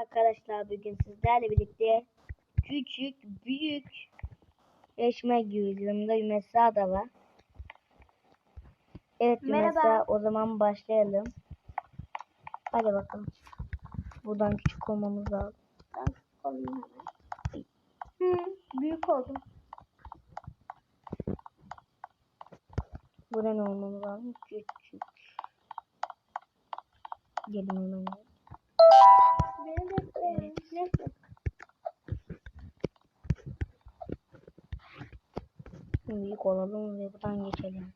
Arkadaşlar bugün sizlerle birlikte küçük büyük yarışma giriyoruz. Yanımda Ümesa da var. Evet. Ümesa o zaman başlayalım. Hadi bakalım. Buradan küçük olmamız lazım. Ben olayım hemen. Hı, büyük oldum. Buradan olmamız lazım. Küçük. Gelin hemen. Beni bekleyin. Neyse. Büyük olalım ve buradan geçelim.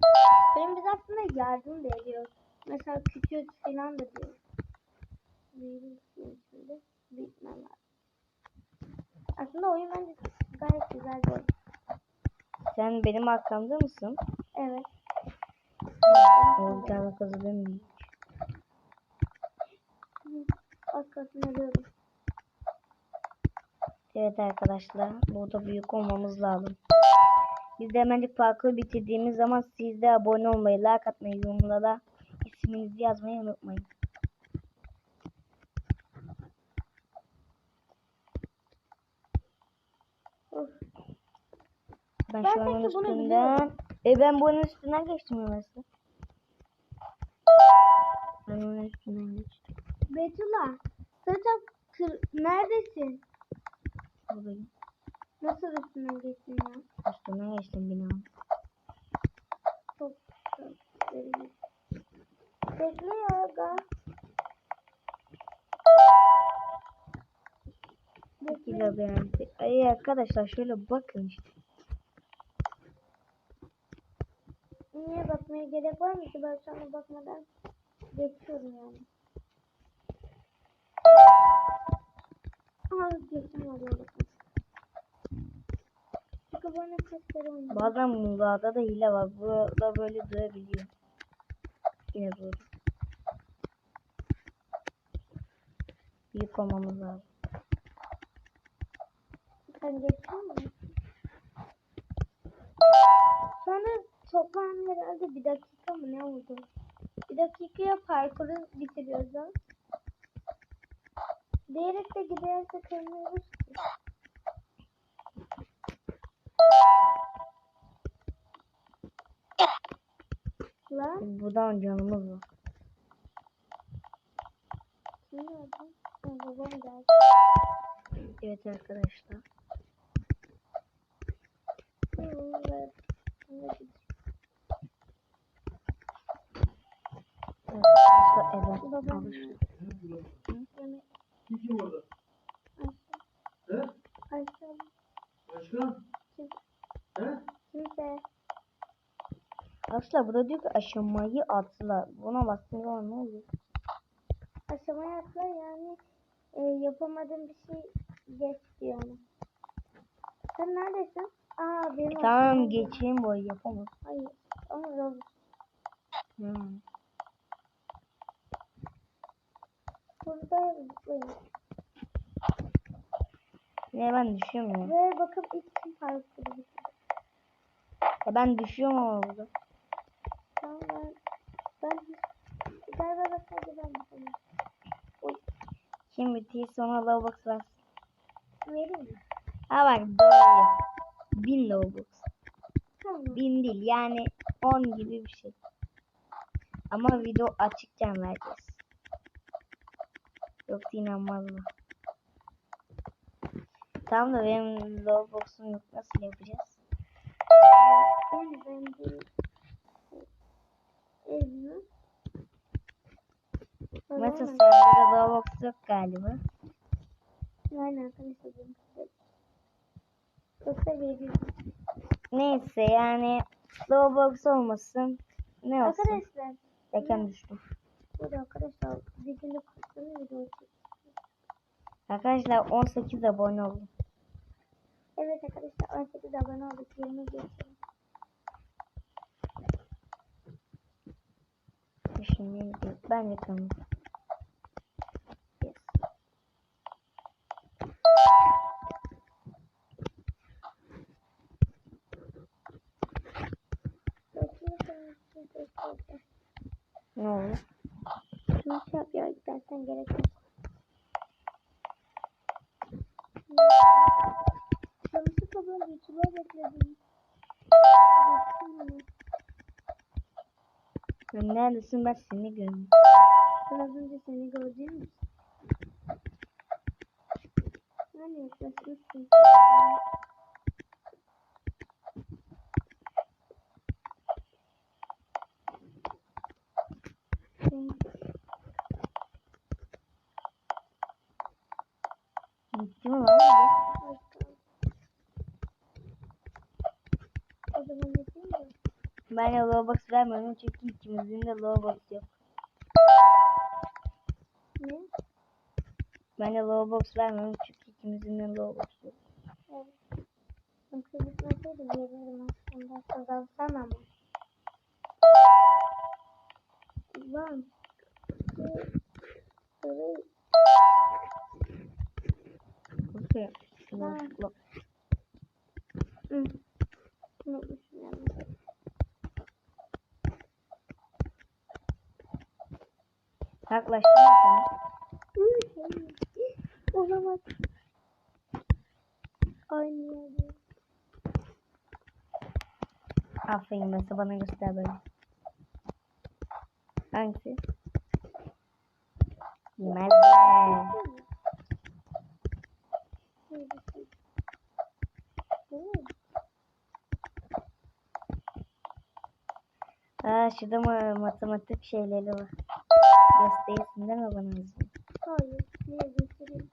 Benim biz aslında yardım da ediyoruz. Mesela küçük falan da diyor. Büyüdüm şimdi. Büyütmem lazım. Aslında oyun bence gayet güzel bir oyun. Sen benim arkamda mısın? Evet. O bir tane kızı mi? Hı, Arkasını alıyorum. Evet arkadaşlar burada büyük olmamız lazım. Biz de hemencik parkuru bitirdiğimiz zaman siz de abone olmayı, like atmayı, yorumlara isminizi yazmayı unutmayın. Ben, Ben şu bunu üstünden... E ben bunun üstünden geçtim mesela. Ben onun üstünden geçtim. Betula. Zaten kır... neredesin? Buradayım. Nasıl üstünden geçtin ya? Üstünden geçtim binanın. Çok verici. Bekle ya aga. Bekle. Güzel beğendi. Ay arkadaşlar şöyle bakın işte. Niye bakmaya gerek var mı ki? Ben sana bakmadan geçiyorum yani. Bazen Muğla'da da hile var. Burada böyle durabiliyor. Yine doğru. Büyük olmamız lazım. Sen geçtin mi? Sonra toplam herhalde bir dakika mı ne oldu? Bir dakikaya parkuru bitiriyoruz. Diyerek de gidersek ölmüyoruz ki. Lan Buradan canımız var. Evet arkadaşlar. Evet. Evet. Evet. Arkadaşlar burada diyor ki aşamayı atla. Buna bastığın zaman ne oluyor? Aşamaya atla yani e, yapamadığım bir şey geç diyor. Sen neredesin? Aa benim E, tamam geçeyim boyu yapamam. Hayır ama yol. Hmm. Burada zıplayın. Ne ben düşüyorum ya. Ve bakın ilk kim parkuru bitirdi. E ben düşüyorum ama burada. Tamam ben ben galiba bak hadi ben bitireyim. Oy, Kim bittiyse ona Robux versin. vereyim mi? Ha bak. 1000 Robux. Tamam. 1000 değil yani 10 gibi bir şey. Ama video açıkken vereceğiz. Yoksa inanmazlar. Tamam da benim Roblox'um yok. Nasıl yapacağız? Ben ben bir sende de Roblox yok galiba. Benim kızım. Yoksa vereyim. Neyse yani Roblox olmasın. Ne olsun? Arkadaşlar Tekken düştüm. burada arkadaşlar günde kutlu video. Arkadaşlar 18 abone oldum. Evet arkadaşlar 18 abone olduk 20 geçelim. Şimdi ben de tamam. Ne olur? Şunu şey yap ya istersen gerek yok. Çalışı kabul YouTube'a bekledim. Sen neredesin ben seni gördüm. Ben az önce seni gördüm. Yani yaklaşmışsın. Ben de Robux vermiyorum çünkü ikimizin de Robux yok. Ne? Ben de Robux vermiyorum çünkü ikimizin de Robux yok. Evet. Çünkü bitmeseydi verirdim aslında. Kazansan ama. One, two, three, Okey. Ha. Yok. Hı. Unutmuşum yani. Yaklaştın mı sen? Olamaz. Aynı yerde. Aferin mesela bana göster böyle. Hangisi? Be. Aa şurada ma- matematik şeyleri var. Gösterirsin değil mi bana hızlı? Hayır. Niye göstereyim?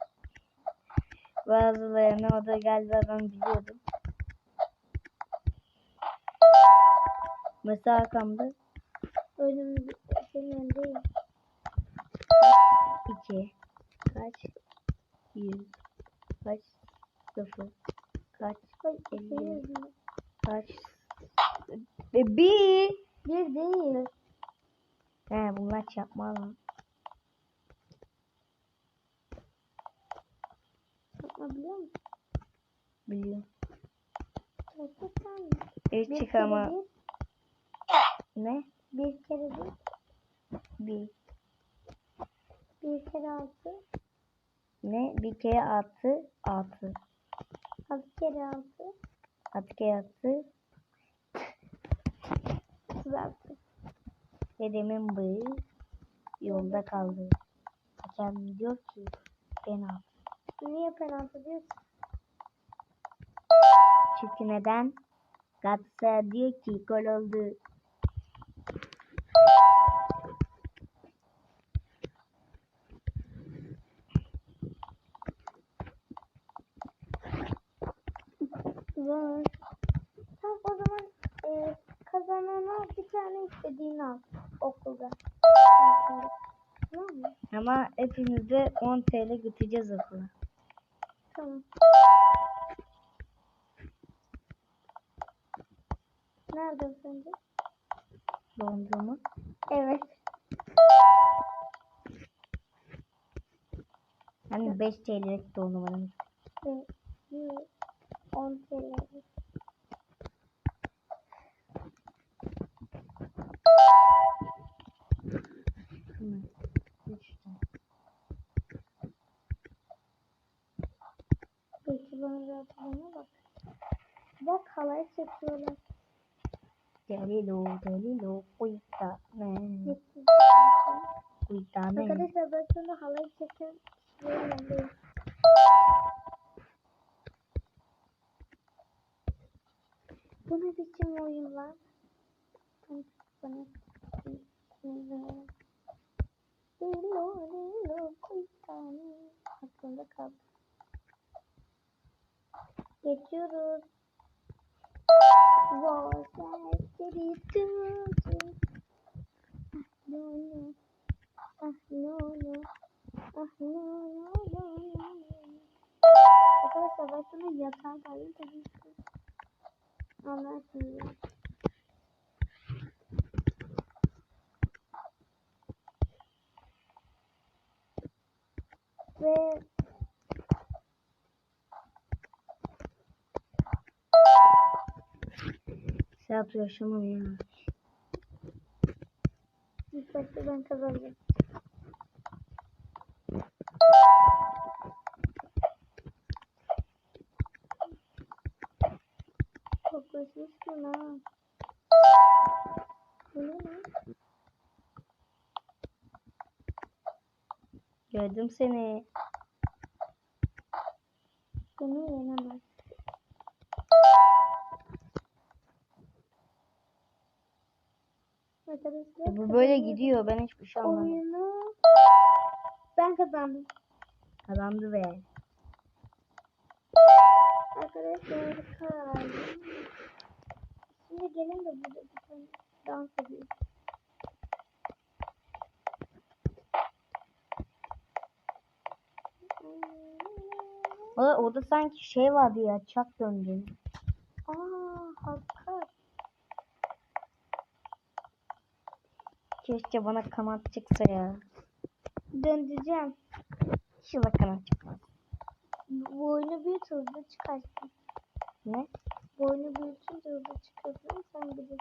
Bazılarını o da galiba ben biliyordum. Mesela arkamda Önümüzde senin önünde. iki, kaç, yüz, kaç, sıfır, kaç. Elli. Kaç, ve bir. Bir değil. He bunlar çarpma lan. Yapma biliyor musun? Biliyorum. Üç Bir çıkama. bir. Ne? Bir kere bir. Bir. Bir kere altı. Ne? Bir kere altı, altı. Altı kere altı. Altı kere altı. Altı. Dedemin bıyığı yolda kaldı. Hakem diyor ki penaltı. Niye penaltı diyorsun? Çünkü neden? Galatasaray diyor ki gol oldu. Var. Tamam o zaman e, kazanana bir tane istediğini al okulda. Tamam mı? Ama hepimiz de 10 TL götüreceğiz okula. Tamam. Nerede sence? Dondurma. Evet. Hani 5 TL'lik dondurmanın. Ve 10 TL. Bana rahatlığına bak. Bak halay çekiyorlar. Delilo, delilo, kuytane, Yetti. kuytane. Arkadaşlar ben sana halay çeken kişilerin. Bu ne biçim oyun lan? Ben sana Lilo lilo koy tane aklımda kaldı. Geçiyoruz. Was I steady to do? Ah no no. Ah no no. Ah no no no no. Arkadaşlar ben sana yatağa tabii ki. Anlarsınız. Ve Serap yaşamam ya. ilk başta ben kazandım. yaklaşmıştın ha. Bu ne lan? Gördüm seni. Seni yenemez. Arkadaşlar E, bu böyle gidiyor. Ben hiçbir şey anlamadım. Oyunu ben kazandım. Kazandı be. Arkadaşlar kaldım. Şimdi gelin de burada bir dans edelim. O, orada sanki şey vardı ya. Çak döndü. Aa hakikat. Keşke bana kanat çıksa ya. Döndüreceğim. İnşallah kanat çıkmaz. Bu oyunu büyüt hızlı çıkarsın. Ne? Bu oyunu büyütünce hızlı çıkarsın sen bilirsin.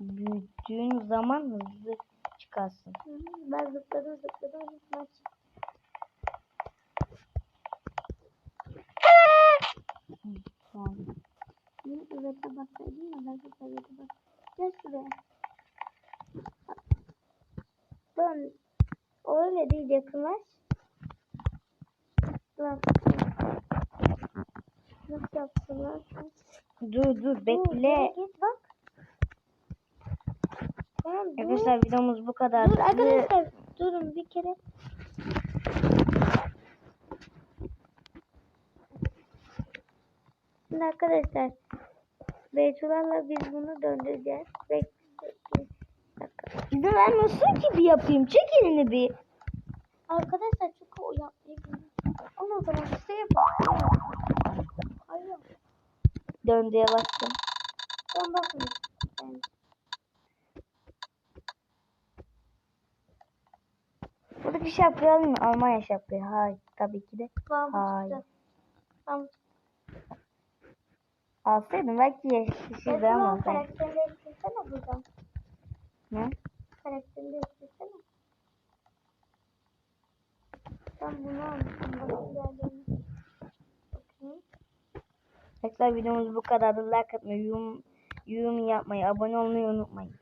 Büyüdüğün zaman hızlı çıkarsın. Hı hı. Ben zıpladım zıpladım zıpladım. Tamam. Benim üvete baksaydın ya ben de üvete bak. Gel şuraya. Dön. Öyle değil yakınlaş. Bak. Nasıl yaptılar? Dur dur bekle. Dur, git bak. Tamam dur. Arkadaşlar videomuz bu kadar. Dur arkadaşlar durun bir kere. Şimdi arkadaşlar Beytularla biz bunu döndüreceğiz. Bekle. Bir. İzin vermiyorsun ki bir yapayım. Çek elini bir. Arkadaşlar çok o yapmayı bilmiyorum. Ama o zaman işte yapalım. Hayır. Döndüye bastım. Ben bakmayayım. Ben. Buradaki şapkayı alayım mı? Almanya şapkayı. Hayır. Tabii ki de. Bambu Hayır. çıktı. Alsaydım belki yeşildi ama. Ama değiştirsene buradan. Ne? Karakterini değiştirsene. Ben bunu almışım. Bakın. Bakayım. Arkadaşlar videomuz bu kadar. Like atmayı, yorum, yorum yapmayı, abone olmayı unutmayın.